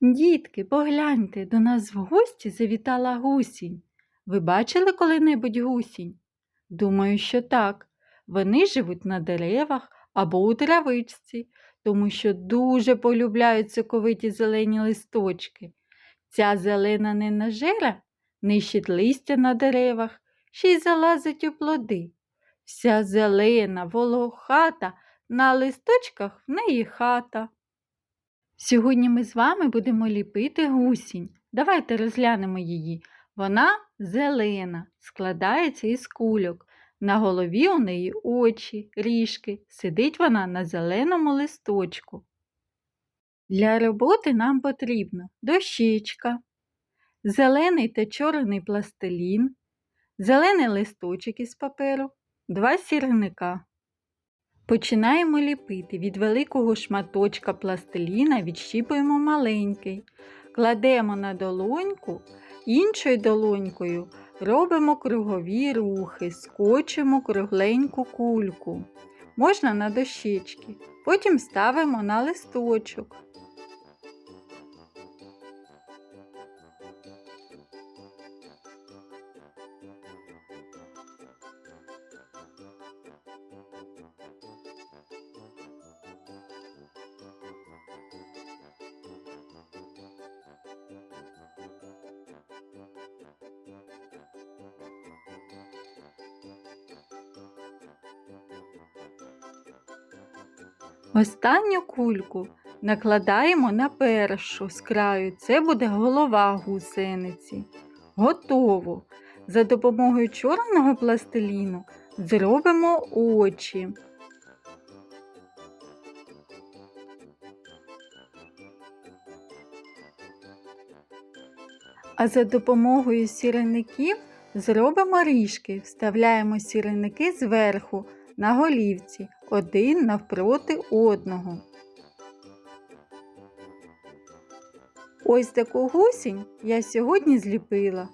Дітки, погляньте, до нас в гості завітала гусінь. Ви бачили коли-небудь гусінь? Думаю, що так. Вони живуть на деревах або у травичці, тому що дуже полюбляють соковиті зелені листочки. Ця зелена ненажера нищить листя на деревах, ще й залазить у плоди. Вся зелена, волохата, на листочках в неї хата. Сьогодні ми з вами будемо ліпити гусінь. Давайте розглянемо її. Вона зелена, складається із кульок. На голові у неї очі, ріжки. Сидить вона на зеленому листочку. Для роботи нам потрібно дощечка, зелений та чорний пластилін, зелений листочок із паперу, два сірника. Починаємо ліпити. Від великого шматочка пластиліна відщіпуємо маленький, кладемо на долоньку, іншою долонькою робимо кругові рухи, скочимо кругленьку кульку. Можна на дощечки, потім ставимо на листочок. Останню кульку накладаємо на першу з краю. Це буде голова гусениці. Готово. За допомогою чорного пластиліну зробимо очі. А за допомогою сірників зробимо ріжки, вставляємо сірники зверху на голівці один навпроти одного. Ось таку гусінь я сьогодні зліпила.